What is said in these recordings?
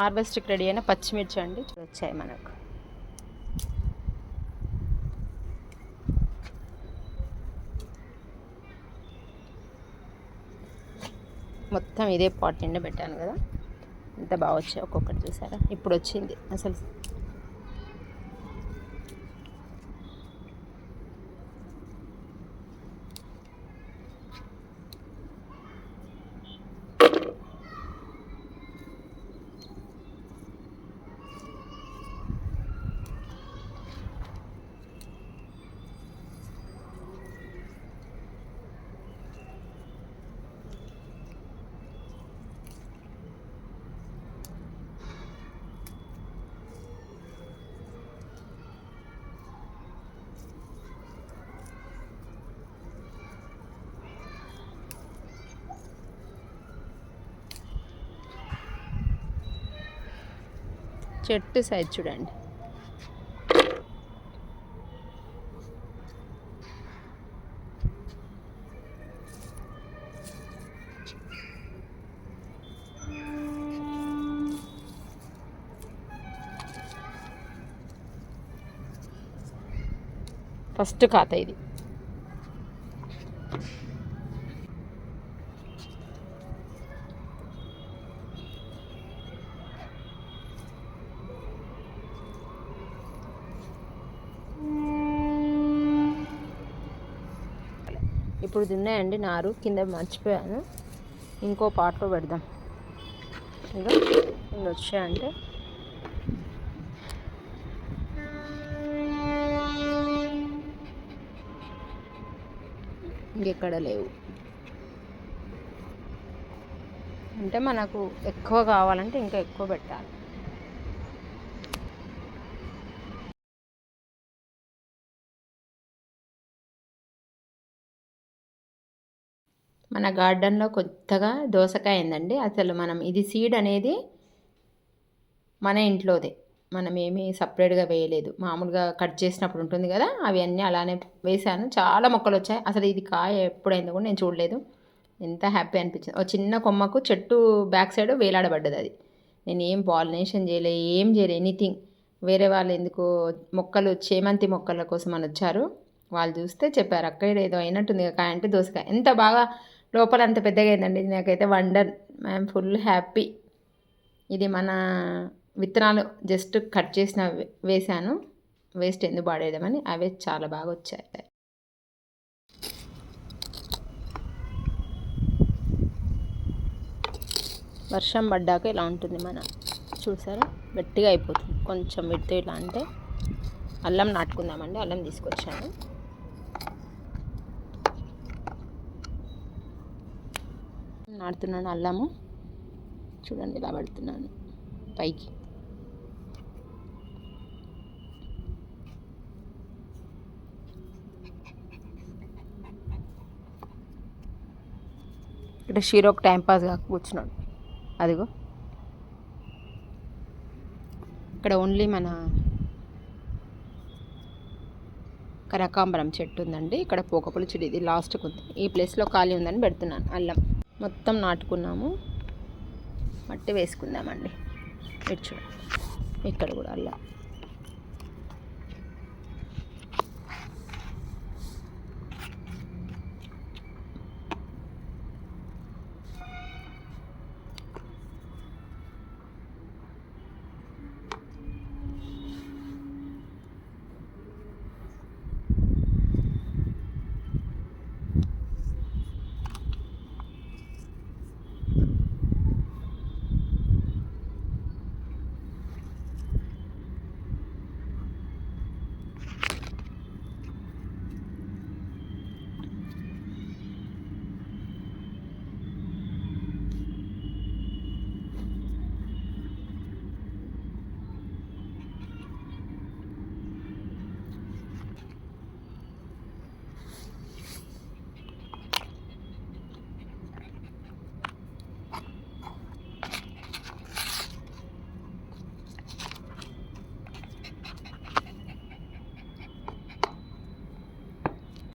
హార్వెస్ట్కి ready అయిన పచ్చిమిర్చి అండి. వచ్చాయి మనకు. మొత్తం ఇదే పాట్ నిండా పెట్టాను కదా. ఎంత బాగా వచ్చాయి ఒక్కొక్కటి చూసారా? ఇప్పుడు వచ్చింది. అసలు చెట్టు సైజ్ చూడండి. ఫస్ట్ ఖాతా ఇది. ఇప్పుడు తిన్నాయండి నారు. కింద మర్చిపోయాను. ఇంకో పాటలో పెడదాం. ఇంకా ఇన్ని వచ్చాయంటే. ఇంకెక్కడ లేవు. అంటే మనకు ఎక్కువ కావాలంటే ఇంకా ఎక్కువ పెట్టాలి. మన గార్డెన్లో కొత్తగా దోసకాయ అయిందండి అసలు మనం ఇది సీడ్ అనేది మన ఇంట్లోదే. మనం ఏమీ సపరేట్గా వేయలేదు. మామూలుగా కట్ చేసినప్పుడు ఉంటుంది కదా అవి అన్నీ అలానే వేసాను చాలా మొక్కలు వచ్చాయి. అసలు ఇది కాయ ఎప్పుడైందో కూడా నేను చూడలేదు. ఎంత హ్యాపీ అనిపించింది. ఒక చిన్న కొమ్మకు చెట్టు బ్యాక్ సైడ్ వేలాడబడ్డది అది. నేను ఏం పాలినేషన్ చేయలే ఏం చేయలే ఎనీథింగ్. వేరే వాళ్ళు ఎందుకు మొక్కలు చేమంతి మొక్కల కోసం అని వచ్చారు. వాళ్ళు చూస్తే చెప్పారు అక్కడ ఏదో అయినట్టుంది కదా కాయ అంటే దోసకాయ. ఎంత బాగా లోపల అంత పెద్దగా అయిందండి. నాకైతే వండర్. I'm full happy. ఇది మన విత్తనాలు జస్ట్ కట్ చేసిన వేసాను వేశాను. వేస్ట్ ఎందుకు పాడేయడమని అవే చాలా బాగా వచ్చాయి. వర్షం పడ్డాక ఇలా ఉంటుంది మన. చూసారా? గట్టిగా అయిపోతుంది. కొంచెం విడితే ఇలా అంటే అల్లం నాటుకుందామండి. అల్లం తీసుకొచ్చాను. నాటుతున్నాను అల్లము. చూడండి ఇలా పడుతున్నాను పైకి. ఇక్కడ షీరోకి టైంపాస్ కాక కూర్చున్నాడు. అదిగో. ఇక్కడ ఓన్లీ మన కనకాంబరం చెట్టు ఉందండి. ఇక్కడ పోకపుల చెట్టు. ఇది లాస్ట్కి ఉంది ఈ ప్లేస్లో ఖాళీ ఉందని పెడుతున్నాను. అల్లం. మొత్తం నాటుకున్నాము. మట్టి వేసుకుందామండి. ఇటు చూడండి. ఇక్కడ కూడా అలా.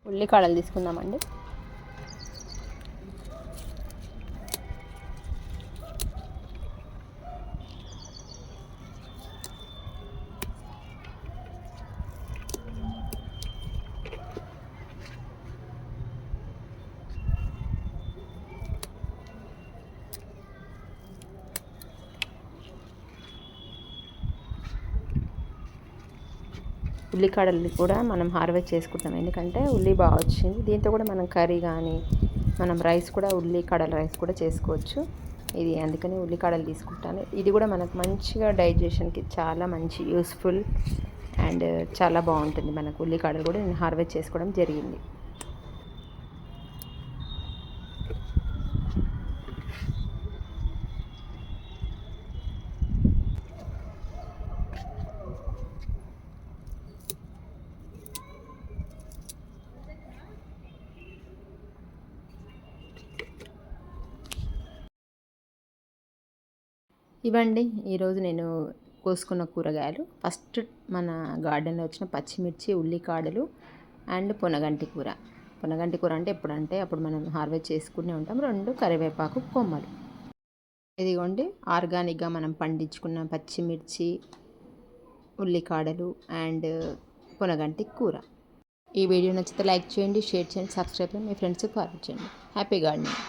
ఉల్లికాడలు తీసుకుందామండి. ఉల్లికాడల్ని కూడా మనం హార్వెస్ట్ చేసుకుంటాం. ఎందుకంటే ఉల్లి బాగా వచ్చింది. దీంతో కూడా మనం కర్రీ కానీ మనం రైస్ కూడా ఉల్లికాడల రైస్ కూడా చేసుకోవచ్చు. ఇది అందుకని ఉల్లికాడలు తీసుకుంటాను. ఇది కూడా మనకు మంచిగా డైజెషన్కి చాలా మంచి యూస్ఫుల్ అండ్ చాలా బాగుంటుంది. మనకు ఉల్లికాడలు కూడా నేను హార్వెస్ట్ చేసుకోవడం జరిగింది. ఇవ్వండి. ఈరోజు నేను కోసుకున్న కూరగాయలు. ఫస్ట్ మన గార్డెన్లో వచ్చిన పచ్చిమిర్చి ఉల్లికాడలు అండ్ పొనగంటి కూర. పొనగంటి కూర అంటే ఎప్పుడంటే అప్పుడు మనం హార్వెస్ట్ చేసుకునే ఉంటాం. రెండు కరివేపాకు కొమ్మలు. ఇదిగోండి. ఆర్గానిక్గా మనం పండించుకున్న పచ్చిమిర్చి ఉల్లికాడలు అండ్ పొనగంటి కూర. ఈ వీడియో నచ్చితే లైక్ చేయండి షేర్ చేయండి సబ్స్క్రైబ్ చేయండి. మీ ఫ్రెండ్స్కి ఫార్వర్డ్ చేయండి. Happy gardening.